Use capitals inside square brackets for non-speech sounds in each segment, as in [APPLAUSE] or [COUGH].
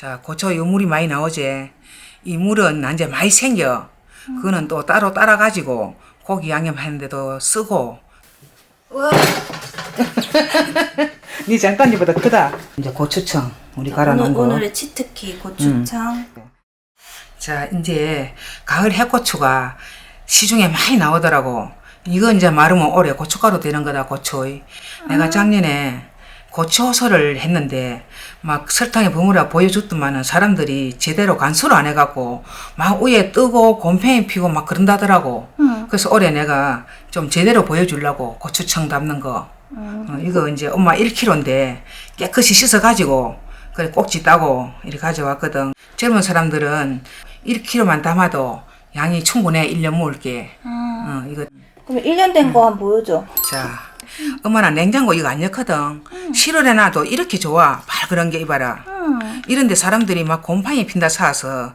자, 고추 요 물이 많이 나오지. 이 물은 이제 많이 생겨. 그거는 또 따로 따라 가지고 고기 양념하는데도 쓰고. 우와. [LAUGHS] 네 장단지보다 크다. 이제 고추청 우리 갈아 놓은 거. 오늘의 치트키 고추장. 자, 이제 가을 해고추가 시중에 많이 나오더라고. 이거 이제 마르면 올해 고춧가루 되는 거다, 고추. 내가 작년에 고추 호소를 했는데 막 설탕에 버무려 보여줬더만은 사람들이 제대로 간수를 안 해갖고 막 위에 뜨고 곰팡이 피고 막 그런다더라고. 그래서 올해 내가 좀 제대로 보여주려고 고추청 담는 거. 어, 이거 이제 엄마 1kg인데 깨끗이 씻어가지고 그래 꼭지 따고 이렇게 가져왔거든. 젊은 사람들은 1kg만 담아도 양이 충분해 1년 먹을게. 어, 이거 그럼 1년 된 거 한번 보여줘. 자 엄마는 냉장고 이거 안 넣거든. 실온에 놔도 이렇게 좋아. 발그런 게 이봐라. 음. 이런데 사람들이 막 곰팡이 핀다 사서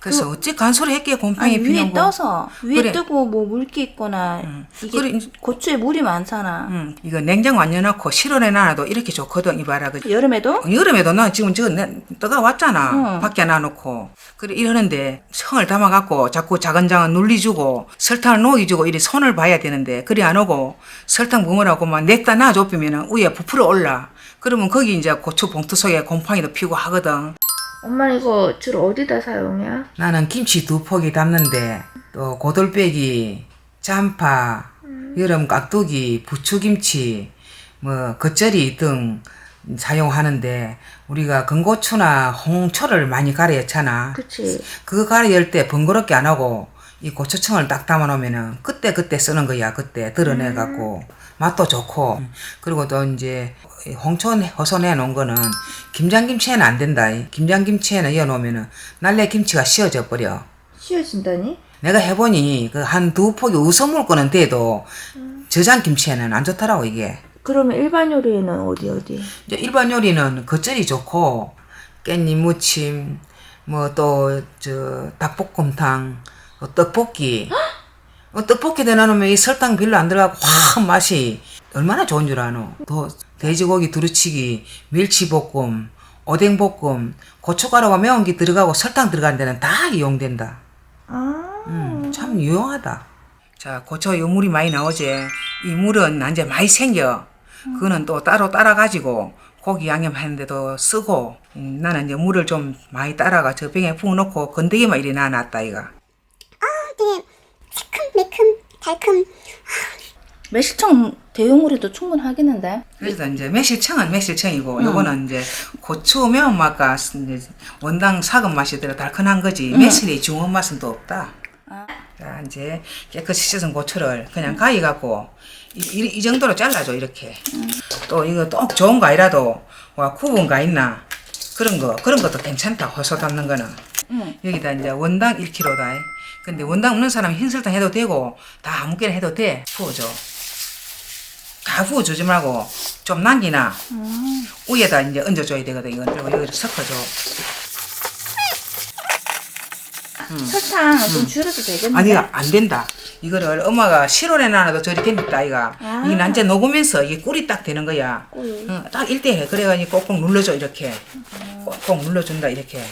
그래서 어찌 간소리 했기에 곰팡이 아니, 피는 위에 거. 떠서 위에 그래. 뜨고 뭐 물기 있거나 이게 그래. 고추에 물이 많잖아. 응, 이거 냉장고 안 넣어놓고 실온에 놔도 이렇게 좋거든 이봐라. 그 여름에도? 여름에도 나 지금 내- 떠가 왔잖아. 응. 밖에 놔놓고. 그래, 이러는데 성을 담아갖고 자꾸 작은 장은 눌리주고 설탕을 녹이주고 이리 손을 봐야 되는데 그리 안 오고 설탕 부으라고 막 냈다 놔줘피면은 위에 부풀어 올라. 그러면 거기 이제 고추 봉투 속에 곰팡이도 피고 하거든. 엄마 이거 주로 어디다 사용해? 나는 김치 두 포기 담는데 또 고돌빼기, 잠파, 여름 깍두기, 부추김치, 뭐 겉절이 등 사용하는데 우리가 건고추나 홍초를 많이 갈아였잖아. 그치. 그거 갈아열 때 번거롭게 안 하고 이 고추청을 딱 담아 놓으면은 그때 그때 쓰는 거야. 그때 드러내 갖고 맛도 좋고 그리고 또 이제 홍초 허손해 놓은 거는 김장김치에는 안 된다. 김장김치에는 이어 놓으면은 날래 김치가 씌어져 버려. 씌워진다니? 내가 해보니 그 한두 포기 우서물 거는 돼도 저장 김치에는 안 좋더라고 이게. 그러면 일반 요리에는 어디 어디? 이제 일반 요리는 겉절이 좋고 깻잎 무침 뭐 또 저 닭볶음탕 어, 떡볶이 어, [GASPS] 떡볶이 내놔놓으면 이 설탕 별로 안 들어가고 확 맛이 얼마나 좋은 줄 아노 또 돼지고기 두루치기 멸치볶음 오뎅볶음 고춧가루가 매운 게 들어가고 설탕 들어간 데는 다 이용된다 아. 음, 참 유용하다. 자, 고추 요 물이 많이 나오지. 이 물은 이제 많이 생겨. 그거는 또 따로 따라 가지고 고기 양념하는데도 쓰고 음, 나는 이제 물을 좀 많이 따라가 저 병에 부어놓고 건더기만 이리 놔놨다 이가. 되게 새콤매콤 달콤 매실청 대용으로도 충분하겠는데? 그래서 이제 매실청은 매실청이고 요거는 이제 고추 매운맛과 이제 원당 사근 맛이 들어 달큰한 거지 매실이 중한 맛은 또 없다. 자 이제 깨끗이 씻은 고추를 그냥 가위 갖고 이, 이, 이 정도로 잘라줘 이렇게. 또 이거 또 좋은 거 아니라도 와 구운 거 있나 그런 거 그런 것도 괜찮다 호소 담는 거는. 여기다 이제 원당 1kg다. 근데 원당 없는 사람은 흰설탕 해도 되고 다 아무거나 해도 돼. 부어줘. 다 부어주지 말고. 좀 남기나. 위에다 이제 얹어줘야 되거든 이건. 그리고 여기를 섞어줘. 설탕 좀 줄여도 되겠는데? 음. 아니 안 된다. 이거를 엄마가 실온에 놔놔도 저리 됩니다 이가. 아. 이게 난제 녹으면서 이게 꿀이 딱 되는 거야. 꿀. 응, 딱 일대해. 그래가지고 꼭꼭 눌러줘 이렇게. 꼭꼭 눌러준다 이렇게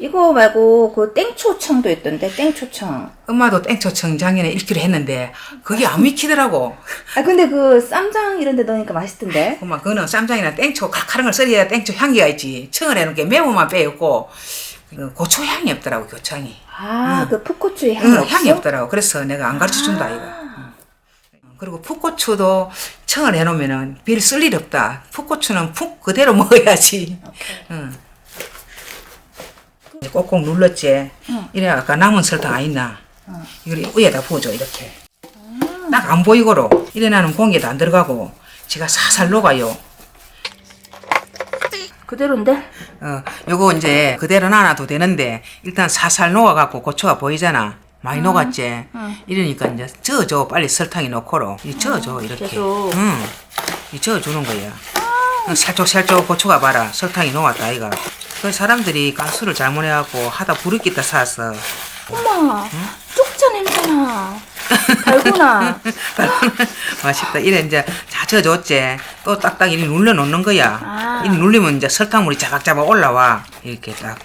이거 말고 그 땡초청도 있던데 땡초청. 엄마도 땡초청 작년에 1kg 했는데 그게 안 익히더라고 아 근데 그 쌈장 이런 데 넣으니까 맛있던데? 엄마 그거는 쌈장이나 땡초 칼칼한 걸 썰어야 땡초 향기가 있지 청을 해놓은 게 매운맛 빼였고 그 고추 향이 없더라고 고추향이 아, 그 풋고추의 향이 응, 없어? 향이 없더라고. 그래서 내가 안 가르쳐 준다, 이거. 응. 그리고 풋고추도 청을 해놓으면은 별쓸일 없다. 풋고추는 푹 그대로 [LAUGHS] 먹어야지. 응. 이제 꼭꼭 눌렀지. 이래 아까 남은 설탕 안 있나? 이걸 위에다 부어줘, 이렇게. 딱안 보이고로. 이래 나는 공기에도 안 들어가고. 지가 살살 녹아요. 그대로인데? 어, 요거 이제 그대로 놔놔도 되는데 일단 살살 녹아갖고 고추가 보이잖아. 많이 녹았지. 이러니까 이제 저어줘 빨리 설탕이 넣고로 이 저어줘 이렇게. 계속. 응. 이 저어주는 거야. 살쪽 고추가 봐라 설탕이 녹았다 이가. 그 사람들이 가수를 잘못해갖고 하다 부르기다 사서 엄마, 쪽자 냄새나. [LAUGHS] 달구나. 맛있다. 이래 이제 자쳐줬지. 또 딱딱 이리 눌러 놓는 거야. 아. 이리 눌리면 이제 설탕물이 자각자각 올라와. 이렇게 딱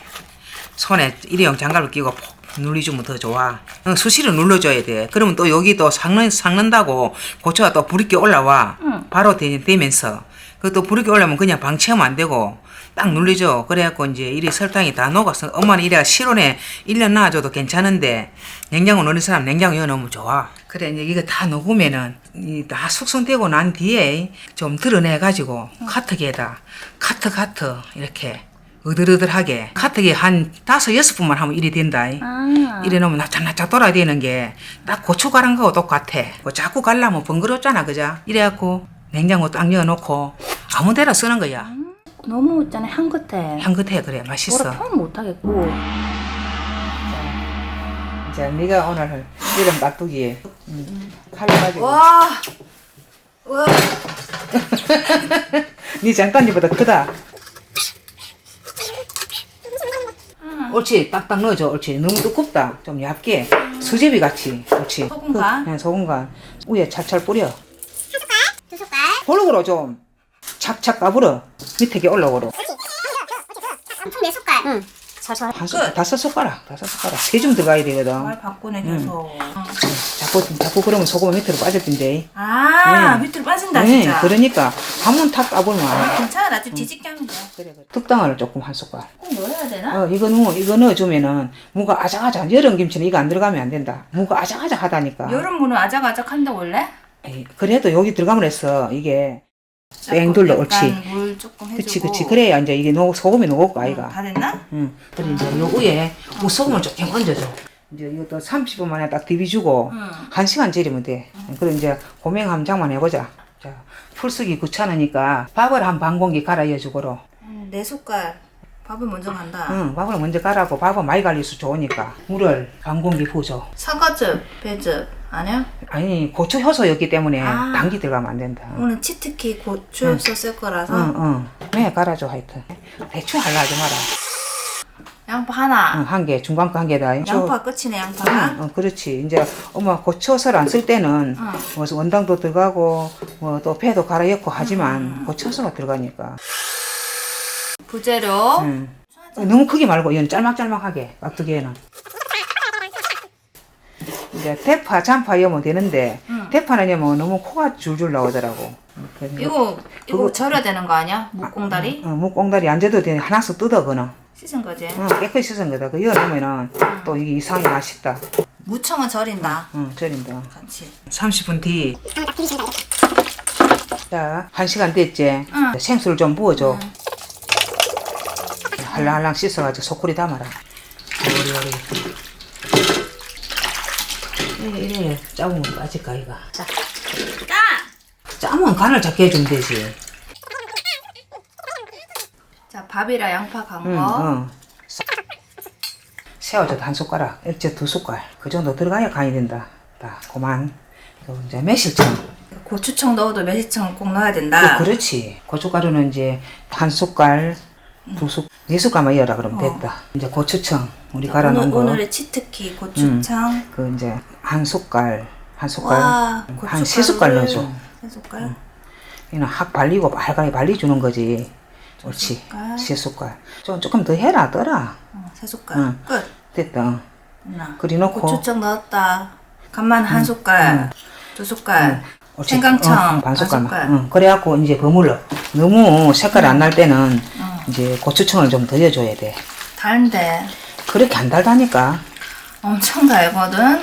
손에 일회용 장갑을 끼고 푹 눌리주면 더 좋아. 어, 수시로 눌러줘야 돼. 그러면 또 여기 또 삭는, 삭는다고 고추가 또 부리게 올라와. 응. 바로 되, 되면서. 그또 부리게 올라오면 그냥 방치하면 안 되고 딱 눌리죠. 그래갖고 이제 이리 설탕이 다 녹아서 엄마는 이래가 실온에 1년 놔줘도 괜찮은데 냉장고 넣는 사람 냉장고 여 넣으면 좋아. 그래 이제 이거 다 녹으면은 이 다 숙성되고 난 뒤에 좀 드러내 가지고 카트기에다 카트 카트 이렇게 으들으들하게 카트기 한 다섯 여섯 분만 하면 이리 된다. 아. 이래 놓으면 나짝나짝 돌아야 되는 게 딱 고추 가는 거하고 똑같아. 뭐 자꾸 갈라면 번거롭잖아, 그죠? 이래갖고 냉장고 딱 넣어놓고 아무 데나 쓰는 거야. 너무 있잖아 향긋해. 향긋해 그래 맛있어. 뭐라 표현 못하겠고. 이제 네가 오늘 할 이름 깍두기 칼로 가지고 와. 와. [LAUGHS] 네 장단지보다 크다. 옳지 딱딱 넣어줘 옳지 너무 두껍다 좀 얇게 수제비 같이 옳지 소금 간? 그, 네, 소금 간 위에 찰찰 뿌려 두 숟갈. 볼록으로 좀 착착 까불어 밑에 게 올라오로 총네 숟갈. 응. 숟, 다섯 숟가락 다섯 숟가락 세 줌 들어가야 되거든 말 바꾸네 계속. 자꾸 자꾸 그러면 소금 밑으로 빠져든대 아 음. 밑으로 빠진다 네, 진짜. 그러니까 한번 탁 까불면 알아. 괜찮아 나좀 뒤집게 하면 돼. 그래, 그래. 특당을 조금 한 숟갈 꼭 넣어야 되나? 어, 이거 넣어, 이거 넣어주면은, 무가 아작아작, 여름 김치는 이거 안 들어가면 안 된다. 무가 아작아작 하다니까. 여름 무는 아작아작한다 원래? 에이, 그래도 여기 들어가면 했어, 이게. 뺑 둘러, 옳지. 물 조금 해주고. 그치, 그치. 그래야 이제 이게 녹, 소금이 녹을거 응, 아이가. 다 됐나? 응. 그래, 이제 요 위에 무소금을 조금 얹어줘. 이제 이것도 30분 만에 딱 디비주고, 응. 한 시간 절이면 돼. 그럼 이제 고명 한 장만 해보자. 자, 풀쓰기 귀찮으니까 밥을 한 반 공기 갈아 여 주고로. 음, 네 숟갈. 밥을 먼저 간다. 응, 밥을 먼저 갈아고 밥은 많이 갈릴수 좋으니까 물을 반 공기 부어줘. 사과즙, 배즙 아니야? 아니 고추 효소 였기 때문에 아. 당기 들어가면 안 된다. 오늘 치트키 고추엽서 쓸 거라서 응, 응. 네, 갈아줘, 하여튼. 대충 할라 하지 마라. 양파 하나. 응, 한 개, 중간 거 한 개다. 양파 끝이네 양파가. 응, 응, 그렇지. 이제 엄마 고추젓을 안쓸 때는 응. 뭐 원당도 들어가고 뭐또 배도 갈아 엮고 하지만 고추젓가 들어가니까. 부재료. 응. 너무 크게 말고 이건 짤막짤막하게 깍두기에는. 이제 대파, 잔파 여면 되는데 응. 대파는 여면 너무 코가 줄줄 나오더라고. 그래서 이거 이거 그거- 절여야 되는 거 아니야? 목공다리? 어, 목공다리 안 져도 되니 하나씩 뜯어 그는. 씻은 거지. 어, 깨끗이 씻은 거다. 그 열으면은 또 이게 이상하게 맛있다. 무청은 절인다. 응, 절인다. 같이. 30분 뒤. 아. 자, 한 시간 됐지? 응. 생수를 좀 부어줘. 할랑할랑 씻어가지고 소쿠리 담아라. 요리요리. 이래. 짜면 빠질까, 이가. 짜. 짜면 간을 작게 해주면 되지. 자 밥이랑 양파 간 응, 거. 응. 새우젓 한 숟가락, 액젓 두 숟갈. 그 정도 들어가야 간이 된다. 다, 그만. 그리고 이제 매실청. 고추청 넣어도 매실청 꼭 넣어야 된다. 그, 그렇지. 고춧가루는 이제 한 숟갈, 두 숟, 네 숟갈만 이어라 그러면 됐다. 이제 고추청 우리 갈아 놓은 오늘, 거. 오늘의 치트키 고추청. 그 이제 한 숟갈, 한 숟갈, 와, 한 세 숟갈 넣어줘. 세 숟갈. 이는 확 발리고 발간에 발리주는 거지. 옳지. 숟갈. 세 숟갈. 좀 조금 더 해라, 떠라. 어, 세 숟갈. 응. 끝. 됐다. 그리 놓고. 고추청 넣었다. 간만 한 숟갈. 두 숟갈. 생강청 어, 반반 숟갈만. 숟갈. 응. 그래갖고 이제 버물러. 너무 색깔이 안날 때는 이제 고추청을 좀더 넣어줘야 돼. 달인데 그렇게 안 달다니까. 엄청 달거든.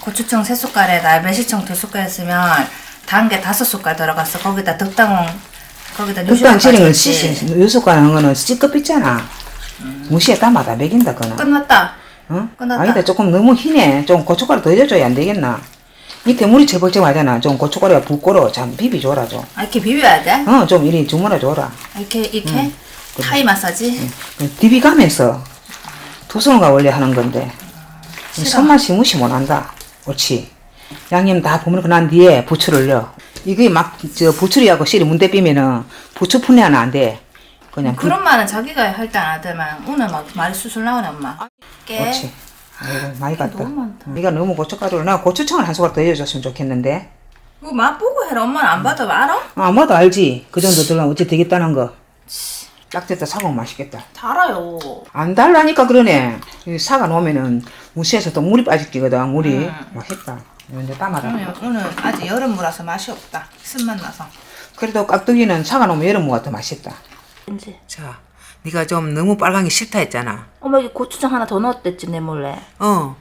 고추청 세 숟갈에다 매실청 두 숟갈 했으면 단 게 다섯 숟갈 들어갔어. 거기다 덕당 거기다 일단 지링을 빠졌지. 씻, 요수가 하는 거는 찌꺼 삐잖아. 무시에 담아다 먹인다, 그는. 끝났다. 어? 끝났다. 아니다, 조금 너무 희네. 좀 고춧가루 더 해줘야 안 되겠나? 밑에 물이 재벌쩍 하잖아. 좀 고춧가루가 붓고로 참 비비줘라, 좀. 아, 이렇게 비벼야 돼? 어, 좀 이리 주물어줘라. 아, 이렇게 이렇게 타이 마사지. 그 디비가면서 두 손과 원래 하는 건데. 이 손맛이 무시 못한다. 옳지. 양념 다 버무리고 난 뒤에 부추를 넣어. 이게 막, 저, 부추리하고 씨를 문대 삐면은 부추 푼내는 안 돼. 그냥 그, 그런 말은 자기가 할 때 안 하더만 오늘 막 말이 수술 나오네 엄마. 깨. 옳지. 아이고 많이 갔다. 너무 많다. 네가 너무 고춧가루를 나 고추청을 한 숟가락 더 해줬으면 좋겠는데. 그거 맛보고 해라. 엄마는 안 봐도 알아? 아마도 알지. 그 정도 들으면 어찌 되겠다는 거. 짝됐다 사고 맛있겠다. 달아요. 안 달라니까 그러네. 이 사과 놓으면은 무시해서 또 물이 빠질기거든. 물이 맛있다. 이제 따마라. 오늘, 오늘 아직 여름무라서 맛이 없다. 쓴맛 나서. 그래도 깍두기는 사과 놓으면 여름 무가 더 맛있다. 이제 자, 네가 좀 너무 빨간 게 싫다 했잖아. 엄마 이게 고추장 하나 더 넣었댔지 내 몰래. 어.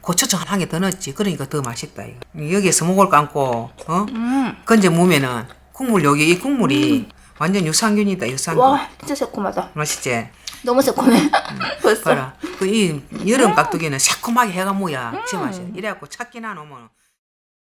고추장 한 개 더 넣었지. 그러니까 더 맛있다 이거. 여기에 서 목을 감고 어? 건져 무면은 국물 여기 이 국물이 완전 유산균이다 유산균. 와 진짜 새콤하다. 맛있지? 너무 새콤해. [LAUGHS] 벌써. 봐라. 그 이 여름 깍두기는 새콤하게 해가 뭐야. 그 맛이야. 이래갖고 찾기나 놓으면